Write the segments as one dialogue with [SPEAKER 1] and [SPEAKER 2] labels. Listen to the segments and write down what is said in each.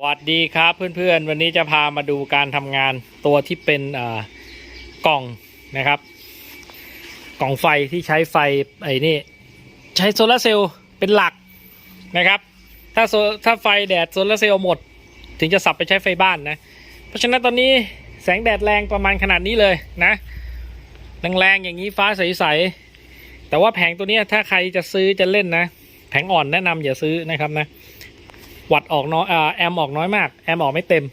[SPEAKER 1] สวัสดีครับเพื่อนๆ วันนี้จะพามาดูการทำงานตัวที่เป็นอ่อกล่องนะครับ กล่องไฟที่ใช้ไฟไอ้นี่ใช้โซลาร์เซลล์เป็นหลักนะครับ ถ้าโซถ้าไฟแดดโซลาร์เซลล์หมด ถึงจะสับไปใช้ไฟบ้านนะ เพราะฉะนั้นตอนนี้แสงแดดแรงประมาณขนาดนี้เลยนะแรงๆอย่างนี้ฟ้าใสๆแต่ว่าแผงตัวนี้ถ้าใครจะซื้อจะเล่นนะ แผงอ่อนแนะนำอย่าซื้อนะครับนะ วัตต์ออกน้อยแอมออกน้อยมากแอมออกไม่เต็ม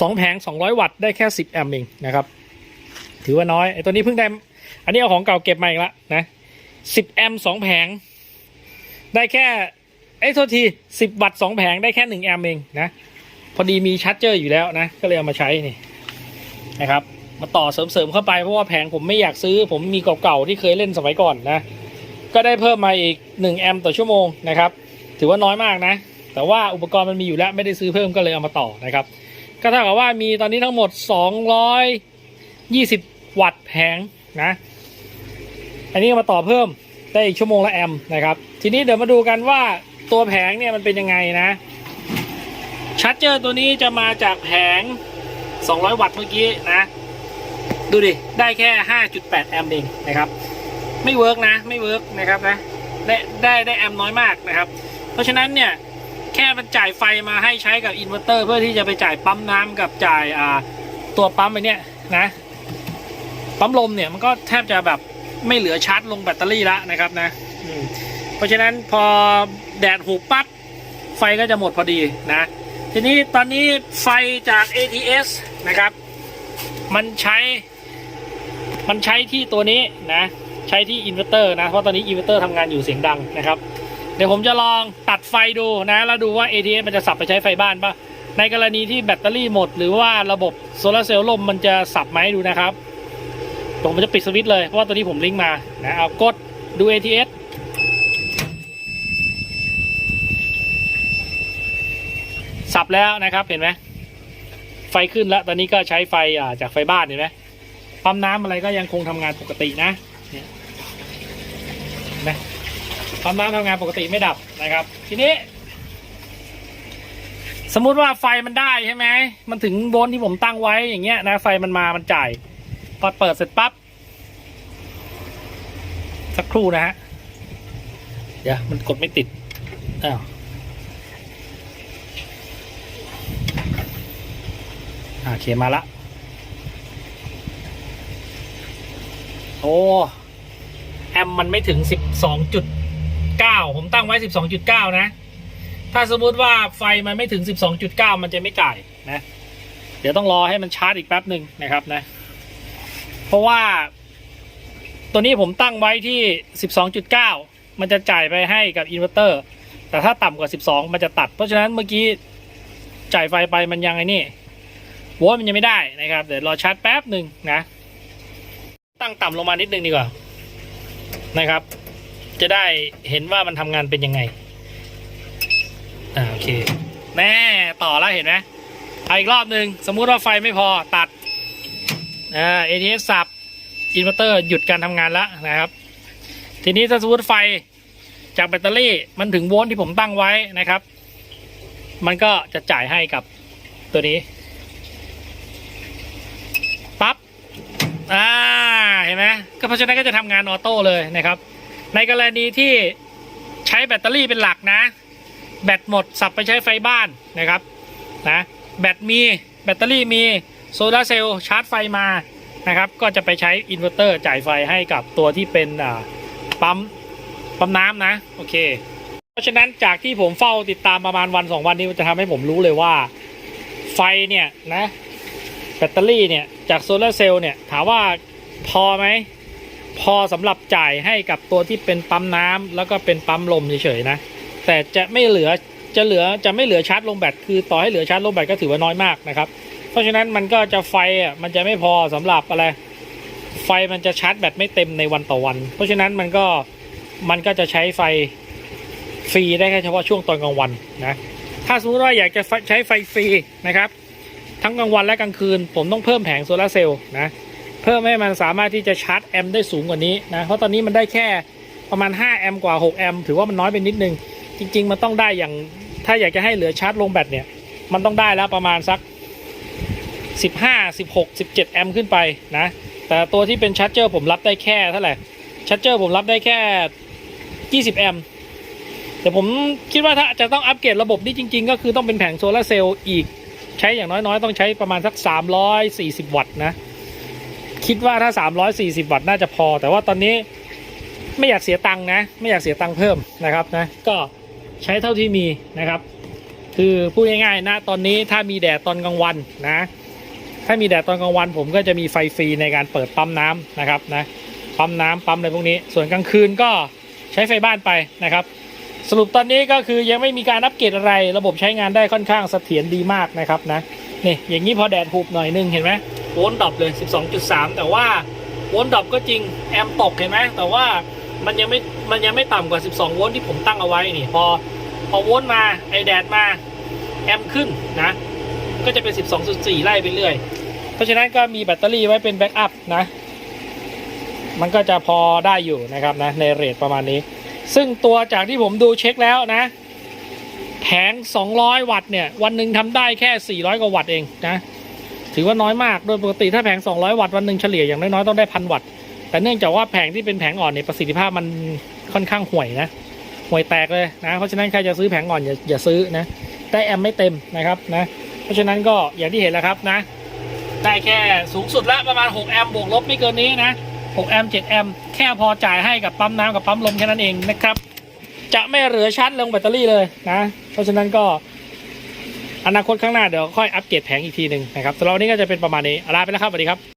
[SPEAKER 1] สองแผงสองร้อยวัตต์ได้แค่สิบแอมเองนะครับถือว่าน้อยไอตัวนี้เพิ่งได้อันนี้เอาของเก่าเก็บมาอีกละนะสิบแอมสองแผง ได้แค่ไอ้โทษทีสิบวัตต์สองแผงได้แค่หนึ่งแอมเองนะพอดีมีชาร์จเจอร์อยู่แล้วนะก็เลยเอามาใช้นี่นะครับมาต่อเสริมๆเข้าไปเพราะว่าแผงผมไม่อยากซื้อ ผมมีเก่าๆที่เคยเล่นสมัยก่อนนะก็ได้เพิ่มมาอีก 1 แอมป์ต่อชั่วโมงนะครับ ถือว่าน้อยมากนะ แต่ว่าอุปกรณ์มันมีอยู่แล้วไม่ได้ซื้อเพิ่มก็เลยเอามาต่อนะครับ ก็เท่ากับว่ามีตอนนี้ทั้งหมด 220 วัตต์แผงนะ อันนี้มาต่อเพิ่มได้อีกชั่วโมงละแอมนะครับ ทีนี้เดี๋ยวมาดูกันว่าตัวแผงเนี่ยมันเป็นยังไงนะชาร์จเจอร์ตัวนี้จะมาจากแผง 200 วัตต์เมื่อกี้นะ ดูดิ ได้แค่ 5.8 แอมป์เองนะครับ ไม่เวิร์กนะ ไม่เวิร์กนะครับนะ ได้ได้ได้แอมป์น้อยมากนะครับ เพราะฉะนั้นเนี่ย แค่มันจ่ายไฟมาให้ใช้กับอินเวอร์เตอร์เพื่อที่จะไปจ่ายปั๊มน้ำกับจ่ายอ่าตัวปั๊มไปเนี่ยนะปั๊มลมเนี่ยมันก็แทบจะแบบไม่เหลือชาร์จลงแบตเตอรี่ละนะครับนะอืมเพราะฉะนั้นพอแดดหูปั๊บไฟก็จะหมดพอดีนะ ทีนี้ตอนนี้ไฟจาก ATS นะครับ มันใช้ มันใช้ที่ตัวนี้นะ ใช้ที่อินเวอร์เตอร์นะ เพราะตอนนี้อินเวอร์เตอร์ทำงานอยู่เสียงดังนะครับ เดี๋ยวผมจะลองตัดไฟดูนะแล้วดูว่า ATS มันจะสับไปใช้ไฟบ้านปะในกรณีที่แบตเตอรี่หมด หรือว่าระบบโซลาร์เซลล์ลมมันจะสับไหมดูนะครับผมจะปิดสวิตช์เลยเพราะว่าตัวนี้ผมลิงก์มานะเอากดดู ATS สับแล้วนะครับเห็นไหมไฟขึ้นแล้ว ตอนนี้ก็ใช้ไฟจากไฟบ้านเห็นไหมปั๊มน้ำอะไรก็ยังคงทำงานปกตินะเนี่ยเห็นไหม ปั๊มน้ำทำงานปกติไม่ดับนะครับ ทีนี้ สมมุติว่าไฟมันได้ใช่ไหมมันถึงโวลต์ที่ผมตั้งไว้อย่างเงี้ยนะไฟมันมามันจ่ายพอเปิดเสร็จปั๊บสักครู่นะฮะเดี๋ยวมันกดไม่ติดอ้าวอ่าโอเคมาละ โอ้ แอมมันไม่ถึงสิบสองจุด ผมตั้งไว้ 12.9 นะ ถ้าสมมุติว่าไฟมันไม่ถึง 12.9 มันจะไม่จ่ายนะ เดี๋ยวต้องรอให้มันชาร์จอีกแป๊บหนึ่งนะครับนะ เพราะว่า ตัวนี้ผมตั้งไว้ที่ 12.9 มันจะจ่ายไปให้กับอินเวอร์เตอร์ แต่ถ้าต่ำกว่า 12 มันจะตัด เพราะฉะนั้นเมื่อกี้จ่ายไฟไปมันยังไงนี่โวลต์มันยังไม่ได้นะครับ เดี๋ยวรอชาร์จแป๊บหนึ่งนะ ตั้งต่ำลงมานิดนึงดีกว่านะครับ จะได้เห็นว่ามันทำงานเป็นยังไง อ่าโอเค แน่ต่อแล้วเห็นไหมเอาอีกรอบหนึ่งสมมุติว่าไฟไม่พอตัด อ่า ATS สับอินเวอร์เตอร์หยุดการทำงานแล้วนะครับ ทีนี้ถ้าสมมติไฟจากแบตเตอรี่มันถึงโวลต์ที่ผมตั้งไว้นะครับ มันก็จะจ่ายให้กับตัวนี้ปั๊บอ่าเห็นไหมก็เพราะฉะนั้นก็จะทำงานออโต้เลยนะครับ ในกรณีที่ใช้แบตเตอรี่เป็นหลักนะ แบตหมดสับไปใช้ไฟบ้านนะครับนะแบตมีแบตเตอรี่มีโซลาร์เซลล์ชาร์จไฟมานะครับ ก็จะไปใช้อินเวอร์เตอร์จ่ายไฟให้กับตัวที่เป็นปั๊มปั๊มน้ำนะโอเค เพราะฉะนั้นจากที่ผมเฝ้าติดตามประมาณวันสองวันนี้จะทำให้ผมรู้เลยว่าไฟเนี่ยนะแบตเตอรี่เนี่ยจากโซลาร์เซลล์เนี่ยถามว่าพอไหม พอสำหรับจ่ายให้กับตัวที่เป็นปั๊มน้ำแล้วก็เป็นปั๊มลมเฉยๆนะ แต่จะไม่เหลือจะเหลือจะไม่เหลือชาร์จลงแบตคือต่อให้เหลือชาร์จลงแบตก็ถือว่าน้อยมากนะครับ เพราะฉะนั้นมันก็จะไฟอะมันจะไม่พอสำหรับอะไรไฟมันจะชาร์จแบตไม่เต็มในวันต่อวัน เพราะฉะนั้นมันก็มันก็จะใช้ไฟฟรีได้แค่เฉพาะช่วงตอนกลางวันนะถ้าสมมติว่าอยากจะใช้ไฟฟรีนะครับ ทั้งกลางวันและกลางคืน ผมต้องเพิ่มแผงโซลาร์เซลล์นะ เพิ่มให้มันสามารถที่จะชาร์จแอมป์ได้สูงกว่านี้นะเพราะตอนนี้มันได้แค่ประมาณ 5 แอมป์กว่า 6 แอมป์ถือว่ามันน้อยไปนิดนึง จริง ๆ มันต้องได้อย่างถ้าอยากจะให้เหลือชาร์จลงแบตเนี่ย มันต้องได้แล้วประมาณสักสิบห้าสิบหกสิบเจ็ดแอมป์ขึ้นไปนะ แต่ตัวที่เป็นชาร์จเจอร์ผมรับได้แค่เท่าไหร่ชาร์จเจอร์ผมรับได้แค่ยี่สิบแอมป์แต่ผมคิดว่าถ้าจะต้องอัปเกรดระบบนี้จริง ๆ ก็คือต้องเป็นแผงโซลาเซลล์อีก ใช้อย่างน้อยๆ ต้องใช้ประมาณสัก 340 วัตต์นะ คิดว่าถ้า 340 วัตต์น่าจะพอ แต่ว่าตอนนี้ไม่อยากเสียตังค์นะ ไม่อยากเสียตังค์เพิ่มนะครับนะก็ใช้เท่าที่มีนะครับ คือพูดง่ายๆนะตอนนี้ถ้ามีแดดตอนกลางวันนะ ถ้ามีแดดตอนกลางวัน ผมก็จะมีไฟฟรีในการเปิดปั๊มน้ำนะครับนะปั๊มน้ำปั๊มอะไรพวกนี้ ส่วนกลางคืนก็ใช้ไฟบ้านไปนะครับ สรุปตอนนี้ก็คือยังไม่มีการอัปเกรดอะไร ระบบใช้งานได้ค่อนข้างเสถียรดีมากนะครับนะนี่อย่างนี้พอแดดหุบหน่อยนึงเห็นไหม โวลต์ดรอปเลย 12.3 แต่ว่าโวลต์ดรอปก็จริงแอมตกเห็นไหมแต่ว่ามันยังไม่มันยังไม่ต่ำกว่า 12 โวลต์ที่ผมตั้งเอาไว้นี่พอพอโวลต์มาไอแดดมาแอมขึ้นนะ ก็จะเป็น 12.4 ไล่ไปเรื่อย เพราะฉะนั้นก็มีแบตเตอรี่ไว้เป็นแบ็กอัพนะ มันก็จะพอได้อยู่นะครับนะในเรทประมาณนี้ ซึ่งตัวจากที่ผมดูเช็คแล้วนะแผง 200 วัตต์เนี่ย วันหนึ่งทำได้แค่ 400 กว่าวัตต์เองนะ ถือว่าน้อยมาก โดยปกติถ้าแผง 200 วัตต์วันหนึ่งเฉลี่ยอย่างน้อยๆต้องได้พันวัตต์ แต่เนื่องจากว่าแผงที่เป็นแผงอ่อนเนี่ยประสิทธิภาพมันค่อนข้างห่วยนะห่วยแตกเลยนะ เพราะฉะนั้นใครจะซื้อแผงอ่อนอย่าอย่าซื้อนะได้แอมไม่เต็มนะครับนะ เพราะฉะนั้นก็อย่างที่เห็นแล้วครับนะ ได้แค่สูงสุดละประมาณ 6 แอมบวกลบไม่เกินนี้นะ 6 แอม 7 แอม แค่พอจ่ายให้กับปั๊มน้ำกับปั๊มลมแค่นั้นเองนะครับ จะไม่เหลือชาร์จลงแบตเตอรี่เลยนะ เพราะฉะนั้นก็ อนาคตข้างหน้าเดี๋ยวค่อยอัปเกรดแผงอีกทีหนึ่งนะครับสำหรับวันนี้ก็จะเป็นประมาณนี้ลาไปแล้วครับสวัสดีครับ